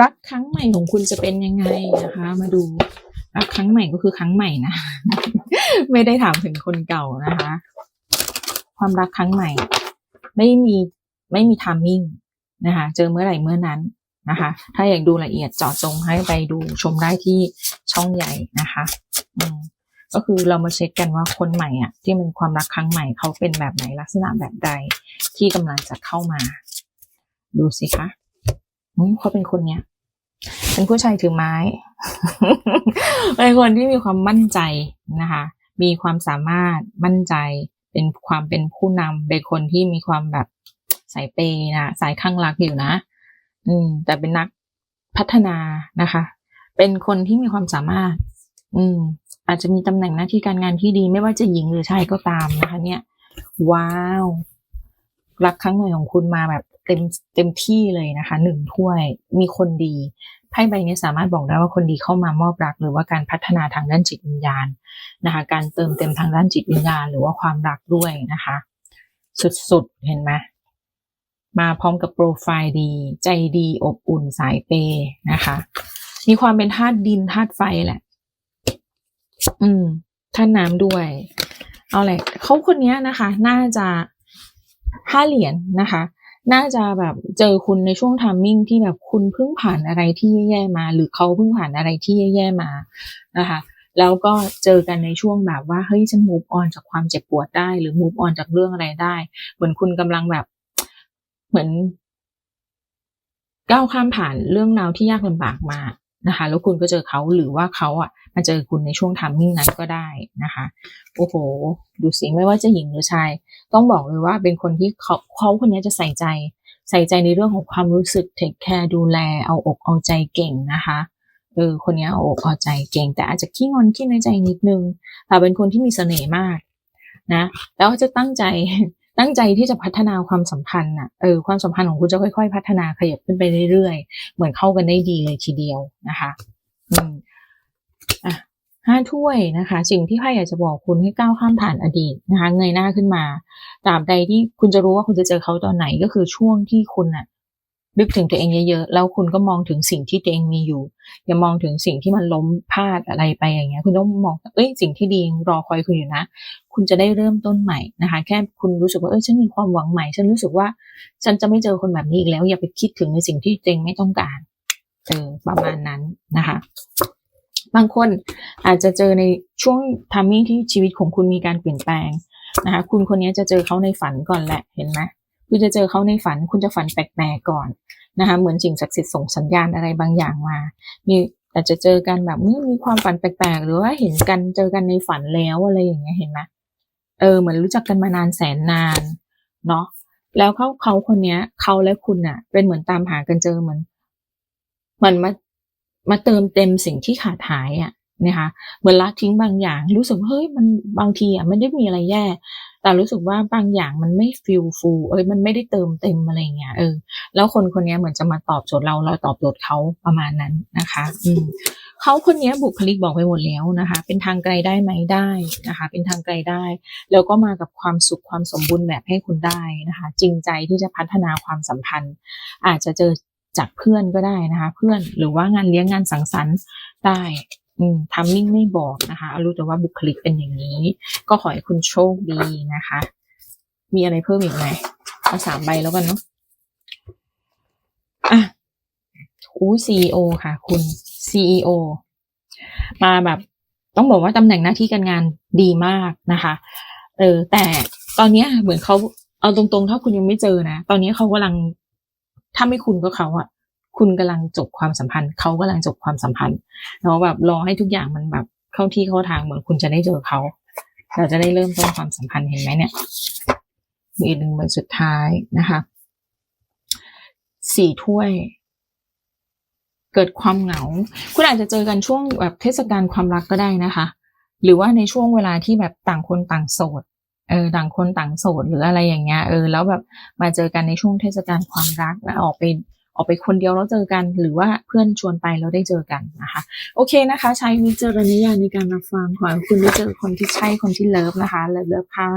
รักครั้งใหม่ของคุณจะเป็นยังไงนะคะ มาดูรักครั้งใหม่ก็คือครั้งใหม่นะ ไม่ได้ถามถึงคนเก่านะคะ ความรักครั้งใหม่ ไม่มีไม่มีทามมิ่งนะคะ เจอเมื่อไหร่เมื่อนั้นนะคะ ถ้าอยากดูละเอียดเจาะจงให้ไปดูชมได้ที่ช่องใหญ่นะคะอืมก็คือเรามาเช็คกันว่าคนใหม่อะ ที่เป็นความรักครั้งใหม่เขาเป็นแบบไหนลักษณะแบบใดที่กำลังจะเข้ามา ดูสิคะ เขาเป็นคนเนี้ยเป็นผู้ชายถือไม้ เป็นคนที่มีความมั่นใจนะคะ มีความสามารถมั่นใจ เป็นความเป็นผู้นำเป็นคนที่มีความแบบสายเปย์นะสายข้างรักอยู่นะ อืม แต่เป็นนักพัฒนานะคะ เป็นคนที่มีความสามารถ อืม อาจจะมีตำแหน่งหน้าที่การงานที่ดีไม่ว่าจะหญิงหรือชายก็ตามนะคะ เนี่ย ว้าว รักครั้งใหม่ของคุณมาแบบเต็มเต็มที่เลยนะคะหนึ่งถ้วยมีคนดีไพ่ใบนี้สามารถบอกได้ว่าคนดีเข้ามามอบรัก หรือว่าการพัฒนาทางด้านจิตวิญญาณนะคะการเติมเต็มทางด้านจิตวิญญาณ หรือว่าความรักด้วยนะคะ สุดๆเห็นไหมมาพร้อมกับโปรไฟล์ดี ใจดีอบอุ่นสายเปยนะคะ มีความเป็นธาตุดินธาตุไฟแหละ อืมธาตุน้ำด้วย เอาแหละเขาคนเนี้ยนะคะ น่าจะ ห้าเหรียญนะคะ น่าจะแบบเจอคุณในช่วงทามมิ่งที่แบบคุณเพิ่งผ่านอะไรที่แย่ๆมา หรือเขาเพิ่งผ่านอะไรที่แย่ๆมานะคะ แล้วก็เจอกันในช่วงแบบว่าเฮ้ยฉัน move on จากความเจ็บปวดได้ หรือ move on จากเรื่องอะไรได้ เหมือนคุณกำลังแบบเหมือนก้าวข้ามผ่านเรื่องราวที่ยากลำบากมา นะคะแล้วคุณก็เจอเขาหรือว่าเขาอะมาเจอคุณในช่วงทามมิ่งนั้นก็ได้นะคะโอ้โห ดูสิไม่ว่าจะหญิงหรือชาย ต้องบอกเลยว่าเป็นคนที่เขาเขาคนนี้จะใส่ใจ ใส่ใจในเรื่องของความรู้สึกเทคแคร์ดูแลเอาอกเอาใจเก่งนะคะเออคนนี้เอาอกเอาใจเก่ง แต่อาจจะขี้งอนขี้ในใจนิดนึงแต่เป็นคนที่มีเสน่ห์มากนะแล้วจะตั้งใจ ตั้งใจที่จะพัฒนาความสัมพันธ์น่ะเออความสัมพันธ์ของคุณจะค่อย ๆ พัฒนาขยับขึ้นไปเรื่อยๆ เหมือนเข้ากันได้ดีเลยทีเดียวนะคะอืมอะห้าถ้วยนะคะ สิ่งที่ไพ่อยากจะบอกคุณให้ก้าวข้ามผ่านอดีตนะคะ เงยหน้าขึ้นมาตราบใดที่คุณจะรู้ว่าคุณจะเจอเขาตอนไหนก็คือช่วงที่คุณน่ะ นึกถึงตัวเองเยอะๆ แล้วคุณก็มองถึงสิ่งที่ตัวเองมีอยู่ อย่ามองถึงสิ่งที่มันล้มพลาดอะไรไปอย่างเงี้ย คุณต้องมอง เอ้ย สิ่งที่ดีรอคอยคุณอยู่นะ คุณจะได้เริ่มต้นใหม่นะคะ แค่คุณรู้สึกว่า เออฉันมีความหวังใหม่ ฉันรู้สึกว่า ฉันจะไม่เจอคนแบบนี้อีกแล้ว อย่าไปคิดถึงในสิ่งที่ตัวเองไม่ต้องการ เออ ประมาณนั้นนะคะ บางคนอาจจะเจอในช่วงทามมิ่งที่ชีวิตของคุณมีการเปลี่ยนแปลงนะคะ คุณคนนี้จะเจอเขาในฝันก่อนแหละ เห็นไหม คุณจะเจอเขาในฝัน คุณจะฝันแปลกๆก่อนนะคะเหมือนสิ่งศักดิ์สิทธิ์ส่งสัญญาณอะไรบางอย่างมา มีอาจจะเจอกันแบบมีความฝันแปลกๆ หรือว่าเห็นกันเจอกันในฝันแล้วอะไรอย่างเงี้ยเห็นไหมเออเหมือนรู้จักกันมานานแสนนานเนาะแล้วเขาเขาคนเนี้ยเขาและคุณอะ เป็นเหมือนตามหากันเจอเหมือนเหมือนมามาเติมเต็มสิ่งที่ขาดหายอะนะคะเหมือนละทิ้งบางอย่าง รู้สึกเฮ้ยมันบางทีอะไม่ได้มีอะไรแย่ แต่รู้สึกว่าบางอย่างมันไม่ฟิลฟูเอ้ยมันไม่ได้เติมเต็มอะไรเงี้ยเออแล้วคนคนนี้เหมือนจะมาตอบโจทย์เราเราตอบโจทย์เขาประมาณนั้นนะคะอืมเขาคนนี้บุคลิกบอกไปหมดแล้วนะคะ เป็นทางไกลได้ไหมได้นะคะ เป็นทางไกลได้ แล้วก็มากับความสุขความสมบูรณ์แบบให้คุณได้นะคะ จริงใจที่จะพัฒนาความสัมพันธ์ อาจจะเจอจากเพื่อนก็ได้นะคะ เพื่อนหรือว่างานเลี้ยงงานสังสรรค์ได้ ทำมิ่งไม่บอกนะคะเอารู้แต่ว่าบุคลิกเป็นอย่างนี้ ก็ขอให้คุณโชคดีนะคะ มีอะไรเพิ่มอีกไหมเอาสามใบแล้วกันเนาะอะอู้ CEO ค่ะ คุณ CEO มาแบบ ต้องบอกว่าตำแหน่งหน้าที่การงานดีมากนะคะ เออ แต่ตอนนี้เหมือนเขาเอาตรงๆ ถ้าคุณยังไม่เจอนะ ตอนนี้เขากำลังถ้าไม่คุณก็เขาอะ คุณกำลังจบความสัมพันธ์ เขากำลังจบความสัมพันธ์แล้วแบบรอให้ทุกอย่างมันแบบเข้าที่เข้าทางเหมือนคุณจะได้เจอเขา เราจะได้เริ่มต้นความสัมพันธ์เห็นไหมเนี่ยมีอีกหนึ่งใบสุดท้ายนะคะสี่ถ้วย เกิดความเหงา คุณอาจจะเจอกันช่วงแบบเทศกาลความรักก็ได้นะคะ หรือว่าในช่วงเวลาที่แบบต่างคนต่างโสดเออต่างคนต่างโสดหรืออะไรอย่างเงี้ยเออแล้วแบบมาเจอกันในช่วงเทศกาลความรักแล้วออกไป ออกไปคนเดียวแล้วเจอกัน หรือว่าเพื่อนชวนไปแล้วได้เจอกันนะคะ โอเคนะคะ ใช้วิจารณญาณในการรับฟังขอให้คุณได้เจอคนที่ใช่คนที่เลิฟนะคะเลิฟเลิฟค่ะ